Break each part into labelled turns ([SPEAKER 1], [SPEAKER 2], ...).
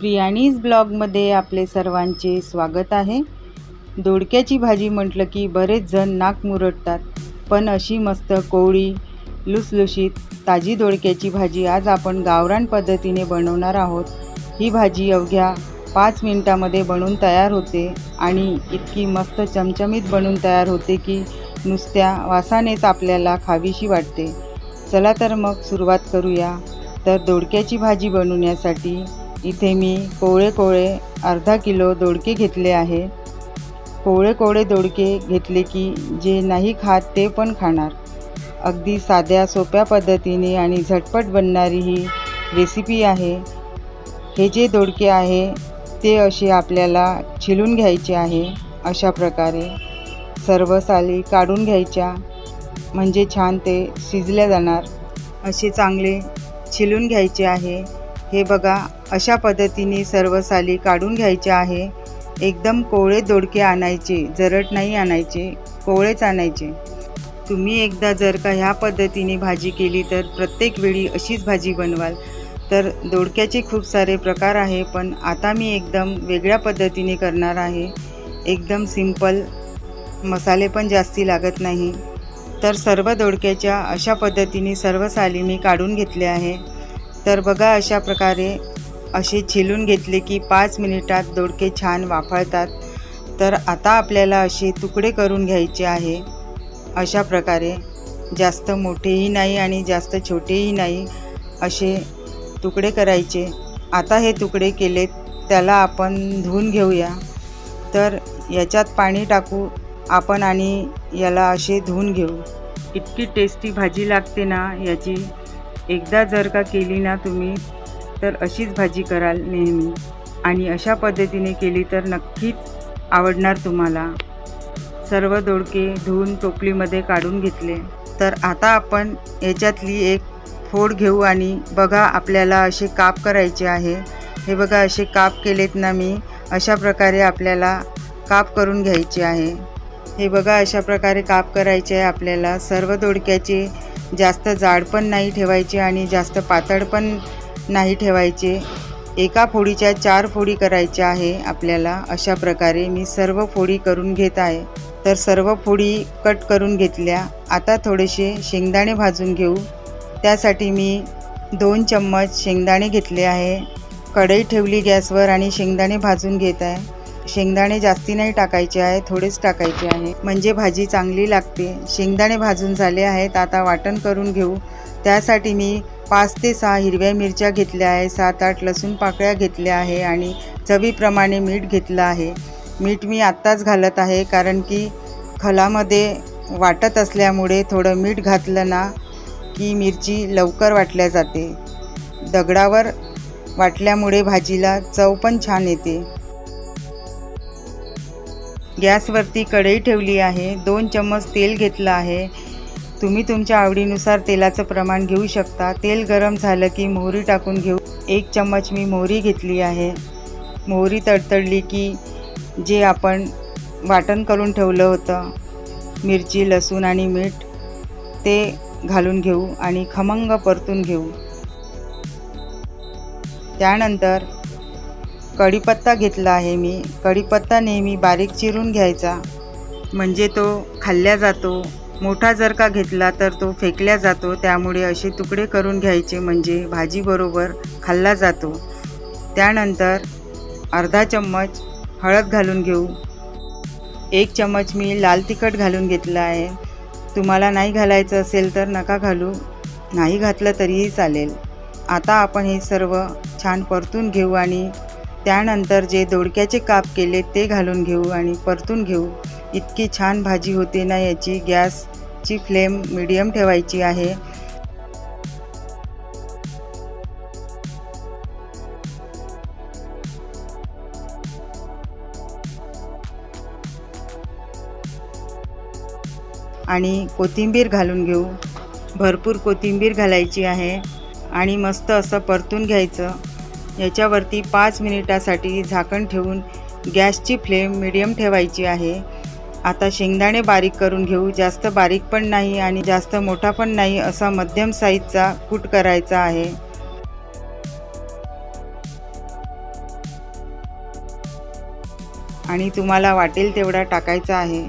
[SPEAKER 1] प्रियाणीज ब्लॉगमध्ये आपले सर्वांचे स्वागत आहे. दोडक्याची भाजी म्हटलं की बरेच जण नाक मुरडतात पण अशी मस्त कोवळी लुसलुशीत ताजी दोडक्याची भाजी आज आपण गावरान पद्धतीने बनवणार आहोत. ही भाजी अवघ्या पाच मिनटामध्ये बनून तयार होते आणि इतकी मस्त चमचमीत बनून तयार होते की नुसत्या वासानेच आपल्याला खावीशी वाटते. चला तर मग सुरुवात करूया. तर दोडक्याची भाजी बनवण्यासाठी इथे मी कोवळे कोवळे अर्धा किलो दोडके घेतले आहे. कोवळे कोवळे दोडके घेतले की जे नाही खात ते पण खाणार. अगदी साध्या सोप्या पद्धतीने आणि झटपट बनणारी ही रेसिपी आहे. हे जे दोडके आहे ते असे आपल्याला छिलून घ्यायचे आहे. अशा प्रकारे सर्व साली काढून घ्यायच्या. म्हणजे छान ते शिजल्या जाणार. असे चांगले छिलून घ्यायचे आहे. हे बघा अशा पद्धतीने सर्व साली काढून घ्यायचे आहे. एकदम कोवळे दोडके आणायचे जरट नाही आणायचे कोवळेच आणायचे. तुम्ही एकदा जर का ह्या पद्धतीने भाजी केली तर प्रत्येक वेळी अशीच भाजी बनवाल. तर दोडक्याचे खूप सारे प्रकार आहे पण आता मी एकदम वेगळ्या पद्धतीने करणार आहे. एकदम सिंपल मसाले पण जास्ती लागत नाही. तर सर्व दोडक्याच्या अशा पद्धतीने सर्व साली मी काढून घेतले आहे. तर बघा अशा प्रकारे असे छिलून घेतले की पाच मिनिटात दोडके छान वाफळतात. तर आता आपल्याला असे तुकडे करून घ्यायचे आहे. अशा प्रकारे जास्त मोठेही नाही आणि जास्त छोटेही नाही असे तुकडे करायचे. आता हे तुकडे केलेत त्याला आपण धुवून घेऊया. तर याच्यात पाणी टाकू आपण आणि याला असे धुवून घेऊ. इतकी टेस्टी भाजी लागते ना याची. एकदा जर का केली ना तुम्ही तर अशीच भाजी कराल नेहमी. आणि अशा पद्धतीने केली तर नक्कीच आवडणार तुम्हाला. सर्व दोडके धुवून टोपलीमध्ये काढून घेतले. तर आता आपण याच्यातली एक फोड घेऊ आणि बघा आपल्याला असे काप करायचे आहे. हे बघा असे काप केलेत ना मी अशा प्रकारे आपल्याला काप करून घ्यायचे आहे. हे बघा अशा प्रकारे काप करायचे आहे आपल्याला. सर्व दोडक्याचे जास्त जाड पण नाही ठेवायचे आणि जास्त पातळ पण नाही ठेवायचे. एका फोडीच्या चार फोडी करायच्या आहे आपल्याला. अशा प्रकारे मी सर्व फोडी करून घेत आहे. तर सर्व फोडी कट करून घेतल्या. आता थोडेसे शेंगदाणे भाजून घेऊ. त्यासाठी मी दोन चम्मच शेंगदाणे घेतले आहे. कढई ठेवली गॅसवर आणि शेंगदाणे भाजून घेत आहे. शेंगदाणे जास्ती नाही टाकायचे आहे थोडेच टाकायचे आहे. म्हणजे भाजी चांगली लागते. शेंगदाणे भाजून झाले आहेत आता वाटण करून घेऊ. त्यासाठी मी पाच ते सहा हिरव्या मिरच्या घेतल्या आहे सात आठ लसूण पाकळ्या घेतल्या आहे आणि चवीप्रमाणे मीठ घेतलं आहे. मीठ मी आत्ताच घालत आहे कारण की खलामध्ये वाटत असल्यामुळे थोडं मीठ घातलं ना की मिरची लवकर वाटल्या जाते. दगडावर वाटल्यामुळे भाजीला चव पण छान येते. गॅसवरती कढई ठेवली आहे. दोन चम्मच तेल घेतलं आहे. तुम्ही तुमच्या आवडीनुसार तेलाचं प्रमाण घेऊ शकता. तेल गरम झालं की मोहरी टाकून घेऊ. एक चम्मच मी मोहरी घेतली आहे. मोहरी तडतडली की जे आपण वाटण करून ठेवलं होतं मिरची लसूण आणि मीठ ते घालून घेऊ आणि खमंग परतून घेऊ. त्यानंतर कढीपत्ता घेतला आहे मी. कढीपत्ता नेहमी बारीक चिरून घ्यायचा. म्हणजे तो खाल्ल्या जातो. मोठा जर का घेतला तर तो फेकल्या जातो. त्यामुळे असे तुकडे करून घ्यायचे म्हणजे भाजीबरोबर खाल्ला जातो. त्यानंतर अर्धा चम्मच हळद घालून घेऊ. एक चम्मच मी लाल तिखट घालून घेतलं आहे. तुम्हाला नाही घालायचं असेल तर नका घालू. नाही घातलं तरीही चालेल. आता आपण हे सर्व छान परतून घेऊ आणि त्यानंतर जे दोडक्याचे काप केले ते घालून घेऊ आणि परतून घेऊ. इतकी छान भाजी होते ना याची. गॅसची फ्लेम मिडियम ठेवायची आहे. आणि कोथिंबीर घालून घेऊ. भरपूर कोथिंबीर घालायची आहे आणि मस्त असं परतून घ्यायचं. याच्यावरती पाच मिनिटासाठी झाकण ठेवून गॅसची फ्लेम मिडियम ठेवायची आहे. आता शेंगदाणे बारीक करून घेऊ. जास्त बारीक पण नाही आणि जास्त मोठा पण नाही असा मध्यम साईजचा कूट करायचा आहे. आणि तुम्हाला वाटेल तेवढा टाकायचा आहे.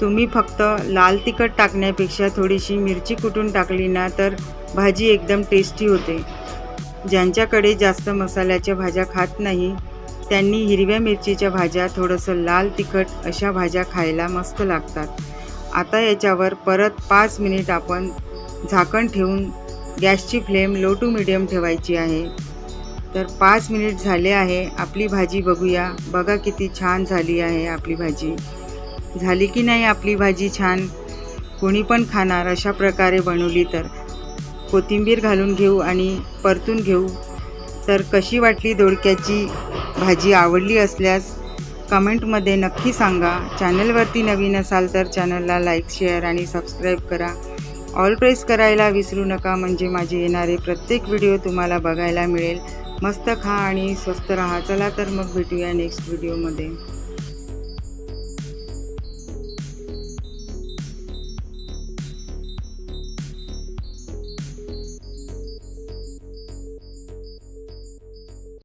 [SPEAKER 1] तुम्ही फक्त लाल तिखट टाकण्यापेक्षा थोडीशी मिरची कुटून टाकली ना तर भाजी एकदम टेस्टी होते. ज्यांच्याकडे जास्त मसाल्याच्या भाज्या खात नाही त्यांनी हिरव्या मिरचीच्या भाज्या थोडंसं लाल तिखट अशा भाज्या खायला मस्त लागतात. आता याच्यावर परत पाच मिनिट आपण झाकण ठेवून गॅसची फ्लेम लो टू मिडियम ठेवायची आहे. तर पाच मिनिट झाले आहे आपली भाजी बघूया. बघा किती छान झाली आहे आपली भाजी. झाली की नाही आपली भाजी छान? कोणी पण खाणार अशा प्रकारे बनवली तर. कोथिंबीर घालून घेऊ आणि परतून घेऊ. तर कशी वाटली दोडक्याची भाजी आवडली असल्यास कमेंटमध्ये नक्की सांगा. चॅनलवरती नवीन असाल तर चॅनलला लाईक शेअर आणि सबस्क्राईब करा. ऑल प्रेस करायला विसरू नका म्हणजे माझे येणारे प्रत्येक व्हिडिओ तुम्हाला बघायला मिळेल. मस्त खा आणि स्वस्त राहा. चला तर मग भेटूया नेक्स्ट व्हिडिओमध्ये.